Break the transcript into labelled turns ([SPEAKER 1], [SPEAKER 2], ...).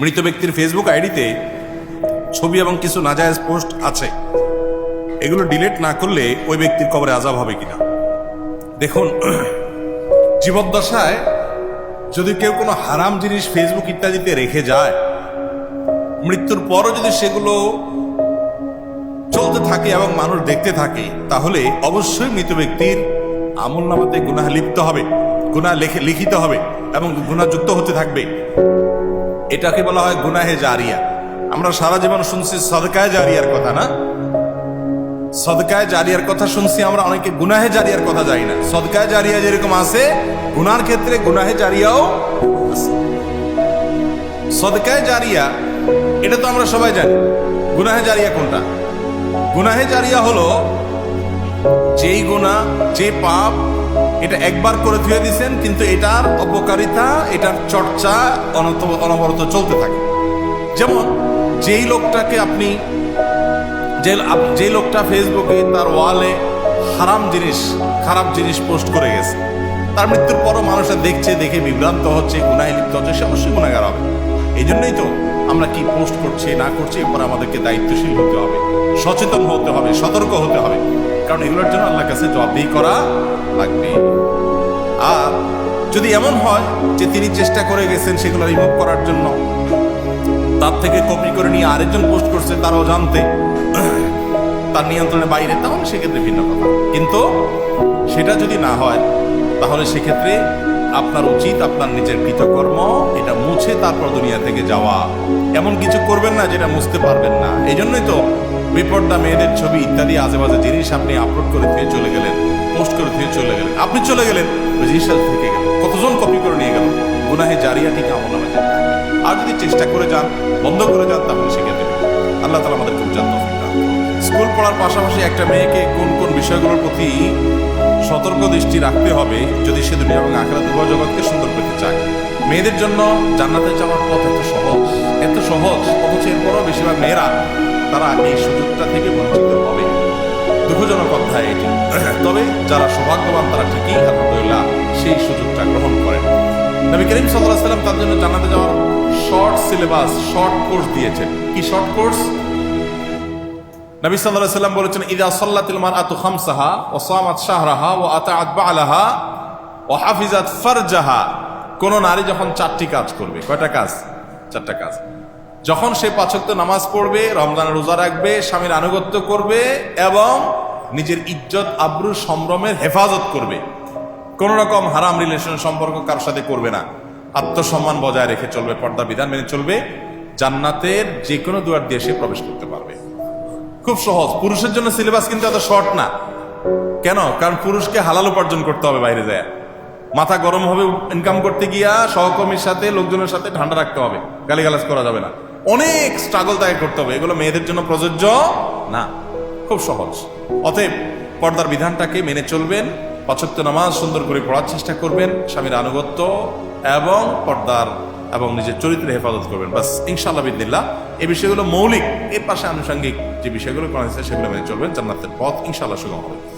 [SPEAKER 1] মৃত ব্যক্তির ফেসবুক আইডিতে ছবি এবং কিছু নাজায়েজ পোস্ট আছে। এগুলো ডিলিট না করলে ওই ব্যক্তির কবরে আজাব হবে কিনা? দেখুন, জীবদ্দশায় যদি কেউ কোনো হারাম জিনিস ফেসবুক ইত্যাদিতে রেখে যায়, মৃত্যুর পরও যদি সেগুলো চলতে থাকে এবং মানুষ দেখতে থাকে, তাহলে অবশ্যই মৃত ব্যক্তির আমল নামাতে গুনাহ লিপ্ত হবে লেখে লিখিত হবে এবং গুণাযুক্ত হতে থাকবে। এটাকে বলা হয় গুনাহে জারিয়া। আমরা সারা জীবন শুনছি সদকায় জারিয়ার কথা না? সদকায় জারিয়ার কথা শুনছি, আমরা অনেকে গুনাহে জারিয়ার কথা জানি না। সদকায় জারিয়া যেরকম আছে, গুনার ক্ষেত্রে গুনাহে জারিয়াও আছে। সদকায় জারিয়া, এটা তো আমরা সবাই জানি। গুনাহে জারিয়া কোনটা? গুনাহে জারিয়া হলো যেই গুণা যে পাপ এটা একবার করে ধুয়ে দিছেন, কিন্তু এটার অপকারিতা, এটার চর্চা অনত- অনবরত চলতে থাকে। যেমন, যেই লোকটাকে আপনি, যে যে লোকটা ফেসবুকে তার ওয়ালে হারাম জিনিস, খারাপ জিনিস পোস্ট করে গেছে, তার মৃত্যুর পরও মানুষরা দেখছে, দেখে বিভ্রান্ত হচ্ছে গুনায় লিপ্ত হচ্ছে, সে অবশ্যই গুণাগার হবে। এই জন্যই তো আমরা কি পোস্ট করছি, না করছি, এরপর আমাদেরকে দায়িত্বশীল হতে হবে, সচেতন হতে হবে, সতর্ক হতে হবে। কারণ এগুলোর জন্য আল্লাহর কাছে জবাবদিহি করা লাগবে। আর যদি এমন হয় যে তিনি চেষ্টা করে গেছেন সেগুলো রিমুভ করার জন্য, তার থেকে কপি করে নিয়ে আরেকজন পোস্ট করছে তারাও জানতে, তার নিয়ন্ত্রণের বাইরে, তাহলে সেক্ষেত্রে ভিন্ন কথা। কিন্তু সেটা যদি না হয়, তাহলে সেক্ষেত্রে আপনার উচিত, আপনার নিজের কৃতকর্ম, এটা মুছে তারপর দুনিয়া থেকে যাওয়া। এমন কিছু করবেন না যেটা মুছতে পারবেন না। এই জন্যই তো বিপর্দা মেয়েদের ছবি ইত্যাদি আজে বাজে জিনিস আপনি আপলোড করে দিয়ে চলে গেলেন পোস্ট করে দিয়ে চলে গেলেন। আপনি চলে গেলেন, ওই থেকে গেল কতজন কপি করে নিয়ে গেল? গুনাহে জারিয়া ঠিক আমল নামে যেতে আর যদি চেষ্টা করে যান, বন্ধ করে যান, তাহলে সেক্ষেত্রে আল্লাহ তালা আমাদের খুব যত্ন স্কুল পড়ার পাশাপাশি একটা মেয়েকে কোন কোন বিষয়গুলোর প্রতি সতর্ক দৃষ্টি রাখতে হবে, যদি সে দুনিয়া এবং আখেরাত উভয় জগৎকে সুন্দর পেতে চায়। মেয়েদের জন্য জান্নাতে যাওয়ার পথ এত সহজ এত সহজ, অথচ এরপরও বেশিরভাগ মেয়েরা তারা এই সুযোগটা থেকে বঞ্চিত হবে। দুঃখজনক অধ্যায় এটি। তবে যারা সৌভাগ্যবান, তারা ঠিকই আলহামদুলিল্লাহ সেই সুযোগটা গ্রহণ করেন। নবী করিম সাল্লাহ সাল্লাম তার জন্য জান্নাতে যাওয়ার শর্ট সিলেবাস শর্ট কোর্স দিয়েছেন। কি শর্ট কোর্স নবী সাল্লাল্লাহু সাল্লাম বলেছেন, ইদা সাল্লাতিল মারআতু খামসাহা ওয়া সামাত শাহরাহা ওয়া আতাআত বা'লাহা ওয়া হাফিজাত ফারজাহা। কোন নারী যখন চারটি কাজ করবে, কয়টা কাজ? চারটা কাজ। যখন সে পাঁচক্ত নামাজ পড়বে, রমজানের রোজা রাখবে, স্বামীর আনুগত্য করবে এবং নিজের ইজ্জত, আব্রু, সম্ভ্রমের হেফাজত করবে। কোন রকম হারাম রিলেশন সম্পর্ক কারোর সাথে করবে না। আত্মসম্মান বজায় রেখে চলবে, পর্দা বিধান মেনে চলবে। জান্নাতের যে কোনো দুয়ার দিয়ে সে প্রবেশ করতে পারবে। খুব সহজ। পুরুষের জন্য সিলেবাস কিন্তু এত শর্ট না। কেন? কারণ পুরুষকে হালাল উপার্জন করতে হবে বাইরে যায়। মাথা গরম হবে ইনকাম করতে গিয়া সহকর্মীর সাথে, লোকজনের সাথে ঠান্ডা রাখতে হবে। গালিগালাজ করা যাবে না। অনেক স্ট্রাগল তাকে করতে হবে। এগুলো মেয়েদের জন্য প্রযোজ্য না। খুব সহজ। অতএব পর্দার বিধানটাকে মেনে চলবেন পছত্ব নামাজ সুন্দর করে পড়ার চেষ্টা করবেন, স্বামীর আনুগত্য এবং পর্দার এবং নিজের চরিত্রের হেফাজত করবেন। বাস ইনশাআল্লাহ বিদিল্লাহ এই বিষয়গুলো মৌলিক, এর পাশে আনুষঙ্গিক যে বিষয়গুলো করা হয়েছে সেগুলো মেনে চলবেন। জান্নাতের পথ ইনশাআল্লাহ সুগম হবে।